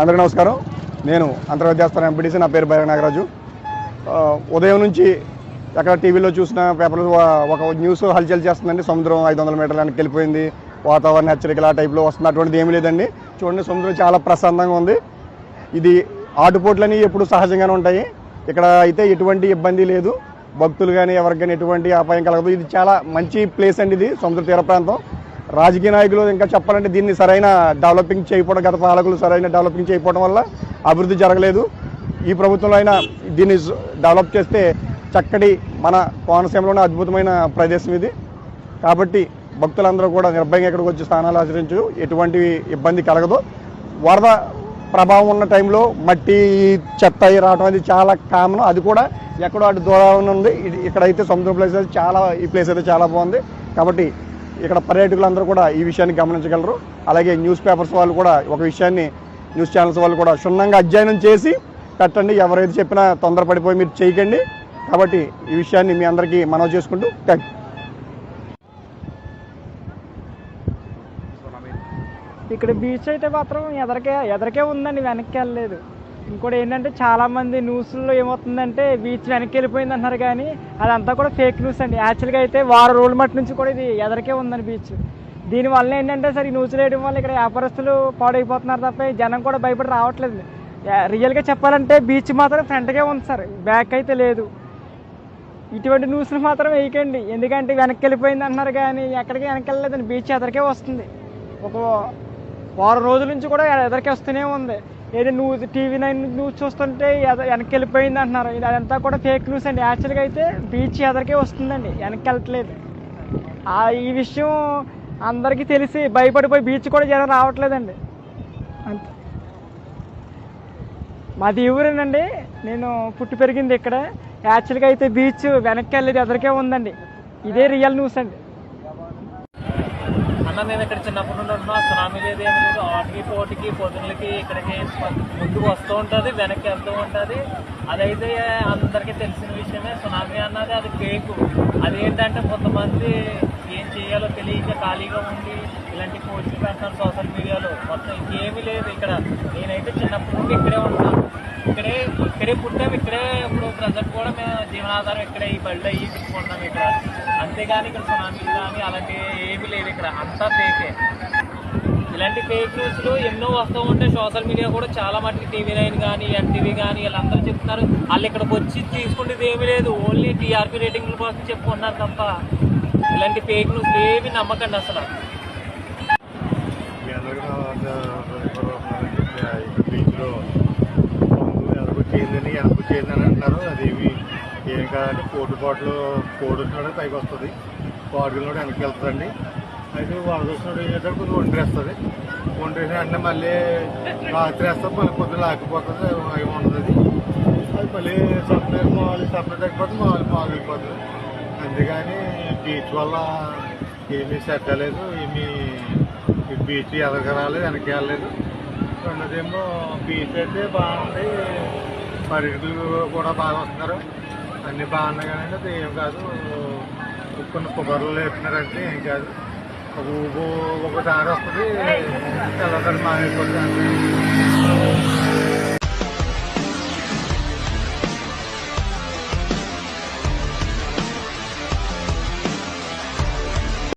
అందరికీ నమస్కారం. నేను అంతర్విద్యాస్థానం ఎంపీటీసీ నా పేరు భైరవ నాగరాజు. ఉదయం నుంచి ఎక్కడ టీవీలో చూసిన పేపర్లు ఒక న్యూస్ హల్చల్ చేస్తుందండి. సముద్రం ఐదు వందల మీటర్ల వెనక్కి వెళ్ళిపోయింది. వాతావరణ హెచ్చరికలు ఆ టైప్లో వస్తుంది. అటువంటిది ఏమీ లేదండి. చూడండి సముద్రం చాలా ప్రశాంతంగా ఉంది. ఇది ఆటుపోట్లని ఎప్పుడు సహజంగానే ఉంటాయి. ఇక్కడ అయితే ఎటువంటి ఇబ్బంది లేదు. భక్తులు కానీ ఎవరికి కానీ ఎటువంటి అపాయం కలగదు. ఇది చాలా మంచి ప్లేస్ అండి ఇది సముద్ర తీర ప్రాంతం. రాజకీయ నాయకులు ఇంకా చెప్పాలంటే దీన్ని సరైన డెవలపింగ్ చేయకపోవడం గత పాలకులు సరైన డెవలపింగ్ చేయకపోవడం వల్ల అభివృద్ధి జరగలేదు. ఈ ప్రభుత్వంలో అయినా దీన్ని డెవలప్ చేస్తే చక్కటి మన కోనసీమలోనే అద్భుతమైన ప్రదేశం ఇది. కాబట్టి భక్తులందరూ కూడా నిర్భయంగా ఇక్కడికి వచ్చి స్థానాలు ఆచరించు ఎటువంటి ఇబ్బంది కలగదు. వరద ప్రభావం ఉన్న టైంలో మట్టి చెత్త రావడం అనేది చాలా కామన్ అది కూడా ఎక్కడో అటు దూరం ఉంది. ఇక్కడైతే సముద్రం ప్లేస్ అయితే చాలా ఈ ప్లేస్ అయితే చాలా బాగుంది. కాబట్టి ఇక్కడ పర్యాటకులందరూ కూడా ఈ విషయాన్ని గమనించగలరు. అలాగే న్యూస్ పేపర్స్ వాళ్ళు కూడా ఒక విషయాన్ని న్యూస్ ఛానల్స్ వాళ్ళు కూడా క్షుణ్ణంగా అధ్యయనం చేసి పెట్టండి. ఎవరైతే చెప్పినా తొందరపడిపోయి మీరు చేయకండి. కాబట్టి ఈ విషయాన్ని మీ అందరికీ మనవి చేసుకుంటూ థ్యాంక్ యూ ఇక్కడ బీచ్ అయితే మాత్రం ఎదరికే ఎదరికే ఉందండి వెనక్కి వెళ్ళలేదు. ఇంకోటి ఏంటంటే చాలామంది న్యూస్లో ఏమవుతుందంటే బీచ్ వెనక్కి వెళ్ళిపోయింది అంటున్నారు కానీ అదంతా కూడా ఫేక్ న్యూస్ అండి. యాక్చువల్గా అయితే వారం రోజుల మట్టి నుంచి కూడా ఇది ఎదరికే ఉందండి బీచ్ దీనివల్ల ఏంటంటే సరే ఈ న్యూస్ వేయడం వల్ల ఇక్కడ వ్యాపారస్తులు పాడైపోతున్నారు తప్ప జనం కూడా భయపడి రావట్లేదు. రియల్గా చెప్పాలంటే బీచ్ మాత్రం ఫ్రంట్గా ఉంది సార్. బ్యాక్ అయితే లేదు. ఇటువంటి న్యూస్లు మాత్రం వేయకండి. ఎందుకంటే వెనక్కి వెళ్ళిపోయింది అంటున్నారు కానీ ఎక్కడికి వెనక్కి వెళ్ళలేదండి బీచ్ ఎదరికే వస్తుంది. ఒక వారం రోజుల నుంచి కూడా ఎదరికి వస్తూనే ఉంది. ఏదో న్యూస్ టీవీ నైన్ న్యూస్ చూస్తుంటే ఎద- వెనక్కి వెళ్ళిపోయింది అంటున్నారు. ఇది అదంతా కూడా ఫేక్ న్యూస్ అండి. యాక్చువల్గా అయితే బీచ్ ఎదరికే వస్తుందండి. వెనక్కి వెళ్ళట్లేదు ఆ ఈ విషయం అందరికీ తెలిసి భయపడిపోయి బీచ్ కూడా జనం రావట్లేదండి. అంతే. మాది ఊరేనండి. నేను పుట్టి పెరిగింది ఇక్కడ. యాక్చువల్గా అయితే బీచ్ వెనక్కి వెళ్ళేది ఎదరికే ఉందండి. ఇదే రియల్ న్యూస్ అండి. అన్న మేము ఇక్కడ చిన్నప్పటి నుండి ఉంటున్నాం సునామీ లేదు ఏమి లేదు. ఆటకి పోటీకి పొద్దులకి ఇక్కడికి ముందుకు వస్తూ ఉంటుంది వెనక్కి వెళ్తూ ఉంటుంది. అదైతే అందరికీ తెలిసిన విషయమే. సునామీ అన్నది అది ఫేక్. అదేంటంటే కొంతమంది ఏం చేయాలో తెలియక ఖాళీగా ఉండి ఇలాంటి పోస్టులు పెడతాను సోషల్ మీడియాలో. మొత్తం ఇంకేమీ లేదు ఇక్కడ. నేనైతే చిన్నప్పటి నుండి ఇక్కడే ఉంటాను ఇక్కడే ఇక్కడే పుట్టాము ఇక్కడే ఇప్పుడు ప్రజెంట్ కూడా మేము జీవనాధారం ఇక్కడే ఈ బళ్ళు అయ్యి తీసుకుంటున్నాం ఇక్కడ. అంతేగాని ఇక్కడ సునామీలు కానీ అలాంటివి ఏమీ లేదు ఇక్కడ. అంతా ఫేకే ఇలాంటి ఫేక్ న్యూస్లు ఎన్నో వస్తూ ఉంటాయి. సోషల్ మీడియా కూడా చాలా మటుకు టీవీ నైన్ కానీ ఎన్టీవీ కానీ వీళ్ళందరూ చెప్తున్నారు. వాళ్ళు ఇక్కడికి వచ్చి తీసుకునేది ఏమీ లేదు. ఓన్లీ టీఆర్పీ రేటింగ్ల కోసం చెప్పుకున్నారు తప్ప ఇలాంటి ఫేక్ న్యూస్ ఏమి నమ్మకండి అసలు. మీ బీచ్లో అంటున్నారు. అదేమి ఏం కాదండి కోటి బాటిల్ కోడి వచ్చినాడు పైకి వస్తుంది. బాటిల్ వెనక్కి వెళ్తుందండి. అయితే వరద వచ్చినప్పుడు ఏంటంటే కొంచెం వంటేస్తుంది వంటేసిన వెంటనే మళ్ళీ రాత్రి వేస్తాం మళ్ళీ పొద్దున లేకపోతుంది ఏమి ఉండదు అది అది మళ్ళీ సపరేట్ మామూలు సపరేట్ అయిపోతుంది మామూలు మాగిపోతుంది అందుకని బీచ్ వల్ల ఏమీ సెట్ అవ్వలేదు ఏమీ ఈ బీచ్ ఎదరికి రాలేదు వెనక్కి వెళ్ళలేదు. రెండోదేమో బీచ్ అయితే బాగుంది. పర్యటకులు కూడా బాగా వస్తున్నారు. అన్నీ బాగున్నాయి కానీ అది ఏం కాదు కొన్ని కొబ్బరిలు వేస్తున్నారంటే ఏం కాదు ఒక ఊపు ఒకసారి వస్తుంది తెల్లసారి మానేపోతుంది